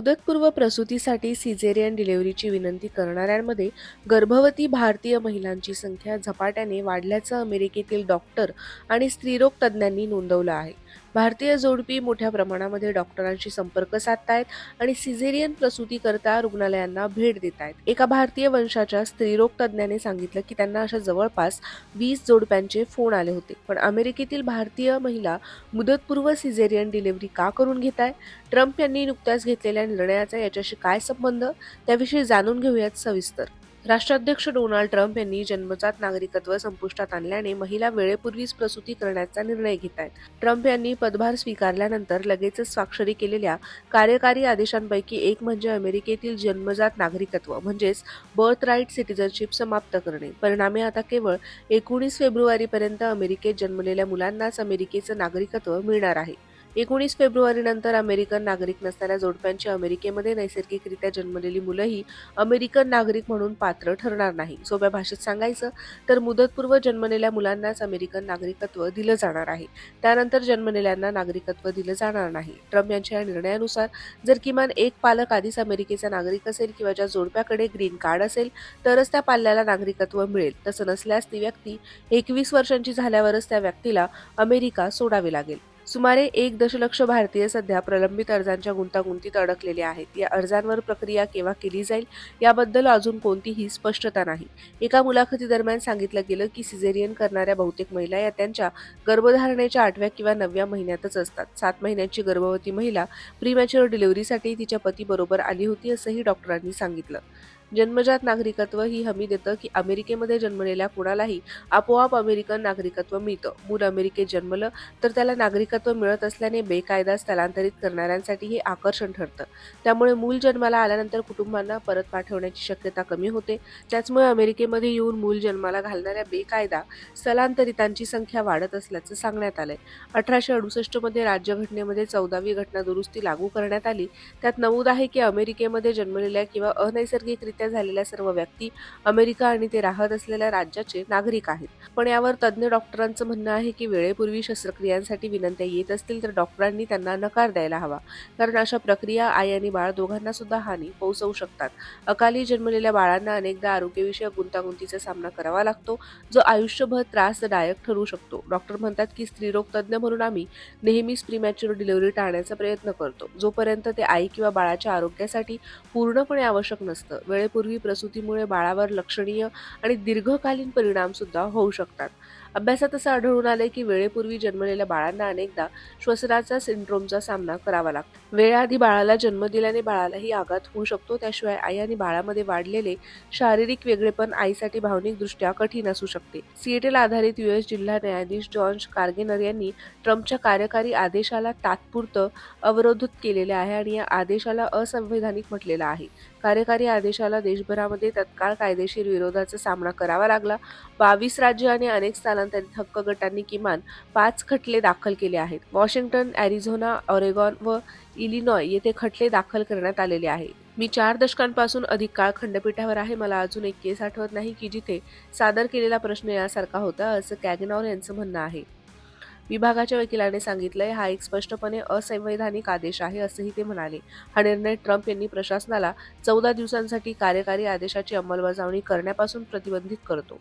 मुदतपूर्व प्रसूतीसाठी सिझेरियन डिलिव्हरीची विनंती करणाऱ्यांमध्ये गर्भवती भारतीय महिलांची संख्या झपाट्याने वाढल्याचं अमेरिकेतील डॉक्टर आणि स्त्रीरोग तज्ज्ञांनी नोंदवलं आहे. भारतीय जोडपी मोठ्या प्रमाणामध्ये डॉक्टरांशी संपर्क साधतायत आणि सिझेरियन प्रसूतीकरता रुग्णालयांना भेट देत आहेत एका भारतीय वंशाच्या स्त्रीरोग तज्ज्ञाने सांगितलं की त्यांना अशा जवळपास वीस जोडप्यांचे फोन आले होते. पण अमेरिकेतील भारतीय महिला मुदतपूर्व सिझेरियन डिलिव्हरी का करून घेत आहे ट्रम्प यांनी नुकत्याच घेतलेल्या निर्णयाचा याच्याशी काय संबंध? त्याविषयी जाणून घेऊयात सविस्तर. राष्ट्राध्यक्ष डोनाल्ड ट्रम्प यांनी जन्मजात नागरिकत्व संपुष्टात आणल्याने महिला वेळेपूर्वीच प्रसूती करण्याचा निर्णय घेत आहेत. ट्रम्प यांनी पदभार स्वीकारल्यानंतर लगेचच स्वाक्षरी केलेल्या कार्यकारी आदेशांपैकी एक म्हणजे अमेरिकेतील जन्मजात नागरिकत्व म्हणजेच बर्थ राईट सिटिझनशिप समाप्त करणे. परिणामी आता केवळ एकोणीस फेब्रुवारीपर्यंत अमेरिकेत जन्मलेल्या मुलांनाच अमेरिकेचं नागरिकत्व मिळणार आहे. एकोणीस फेब्रुवारीनंतर अमेरिकन नागरिक नसणाऱ्या जोडप्यांची अमेरिकेमध्ये नैसर्गिकरित्या जन्मलेली मुलंही अमेरिकन नागरिक म्हणून पात्र ठरणार नाही. सोप्या भाषेत सांगायचं तर मुदतपूर्व जन्मलेल्या मुलांनाच अमेरिकन नागरिकत्व दिलं जाणार आहे. त्यानंतर जन्मलेल्यांना नागरिकत्व दिलं जाणार नाही. ट्रम्प यांच्या या निर्णयानुसार जर किमान एक पालक आधीच अमेरिकेचा नागरिक असेल किंवा ज्या जोडप्याकडे ग्रीन कार्ड असेल तरच त्या पाल्याला नागरिकत्व मिळेल. तसं नसल्यास ती व्यक्ती एकवीस वर्षांची झाल्यावरच त्या व्यक्तीला अमेरिका सोडावी लागेल. सुमारे एक दशलक्ष भारतीय सध्या प्रलंबित अर्जांच्या गुंतागुंतीत अडकलेले आहेत. या अर्जांवर प्रक्रिया केव्हा केली जाईल याबद्दल अजून कोणतीही स्पष्टता नाही. एका मुलाखतीदरम्यान सांगितलं गेलं की सिझेरियन करणाऱ्या बहुतेक महिला या त्यांच्या गर्भधारणेच्या आठव्या किंवा नवव्या महिन्यातच असतात. सात महिन्यांची गर्भवती महिला प्रीमॅच्युअर डिलिव्हरीसाठी तिच्या पतीबरोबर आली होती असंही डॉक्टरांनी सांगितलं. जन्मजात नागरिकत्व ही हमी देतं की अमेरिकेमध्ये जन्मलेल्या कुणालाही आपोआप अमेरिकन नागरिकत्व मिळतं. मूल अमेरिकेत जन्मलं तर त्याला नागरिकत्व मिळत असल्याने बेकायदा स्थलांतरित करणाऱ्यांसाठी हे आकर्षण ठरतं. त्यामुळे मूल जन्माला आल्यानंतर कुटुंबांना परत पाठवण्याची शक्यता कमी होते. त्याचमुळे अमेरिकेमध्ये येऊन मूल जन्माला घालणाऱ्या बेकायदा स्थलांतरितांची संख्या वाढत असल्याचं सांगण्यात आलंय. अठराशे अडुसष्टमध्ये राज्यघटनेमध्ये चौदावी घटना दुरुस्ती लागू करण्यात आली. त्यात नमूद आहे की अमेरिकेमध्ये जन्मलेल्या किंवा अनैसर्गिकरित्या झालेल्या सर्व व्यक्ती अमेरिका आणि ते राहत असलेल्या राज्याचे नागरिक आहेत. पण यावर तज्ज्ञ डॉक्टरांचं म्हणणं आहे की वेळेपूर्वी शस्त्रक्रियांसाठी विनंत्या येत असतील तर डॉक्टरांनी त्यांना नकार द्यायला हवा. कारण अशा प्रक्रिया आई आणि बाळ दोघांना सुद्धा हानी पोहोचवू शकतात. अकाली जन्मलेल्या बाळांना अनेकदा आरोग्यविषयक गुंतागुंतीचा सामना करावा लागतो जो आयुष्यभर त्रासदायक ठरू शकतो. डॉक्टर म्हणतात की स्त्रीरोग तज्ज्ञ म्हणून आम्ही नेहमीच प्रीमॅच्युअर डिलिव्हरी टाळण्याचा प्रयत्न करतो. जोपर्यंत ते आई किंवा बाळाच्या आरोग्यासाठी पूर्णपणे आवश्यक नसतं वेळेपूर्वी प्रसूतीमुळे बाळावर लक्षणीय आणि दीर्घकालीन परिणामसुद्धा होऊ शकतात. अभ्यासात असं आढळून आले की वेळेपूर्वी जन्मलेल्या बाळांना अनेकदा श्वसनाचा सिंड्रोमचा सामना करावा लागतो. वेळाआधी बाळाला जन्म दिल्याने बाळालाही आघात होऊ शकतो त्याशिवाय आई आणि बाळामध्ये वाढलेले शारीरिक वेगळेपण आईसाठी भावनिकदृष्ट्या कठीण असू शकते. सिएटल आधारित युएस जिल्हा न्यायाधीश जॉर्ज कार्गेनर यांनी ट्रम्पच्या कार्यकारी आदेशाला तात्पुरतं अवरोधित केलेले आहे आणि या आदेशाला असंवैधानिक म्हटलेलं आहे. कार्यकारी आदेशाला देशभरामध्ये तत्काळ कायदेशीर विरोधाचा सामना करावा लागला. बावीस राज्य आणि अनेक स्थलांतरित हक्क गटांनी किमान पाच खटले दाखल केले आहेत. वॉशिंग्टन ॲरिझोना ऑरेगॉन व इलिनॉय येथे खटले दाखल करण्यात आलेले आहे. मी चार दशकांपासून अधिक काळ खंडपीठावर आहे. मला अजून एक केस आठवत नाही की जिथे सादर केलेला प्रश्न यासारखा होता असं कॅगनॉर यांचं म्हणणं आहे. विभागाच्या वकिलाने सांगितलंय हा एक स्पष्टपणे असंवैधानिक आदेश आहे असंही ते म्हणाले. हा निर्णय ट्रम्प यांनी प्रशासनाला चौदा दिवसांसाठी कार्यकारी आदेशाची अंमलबजावणी करण्यापासून प्रतिबंधित करतो.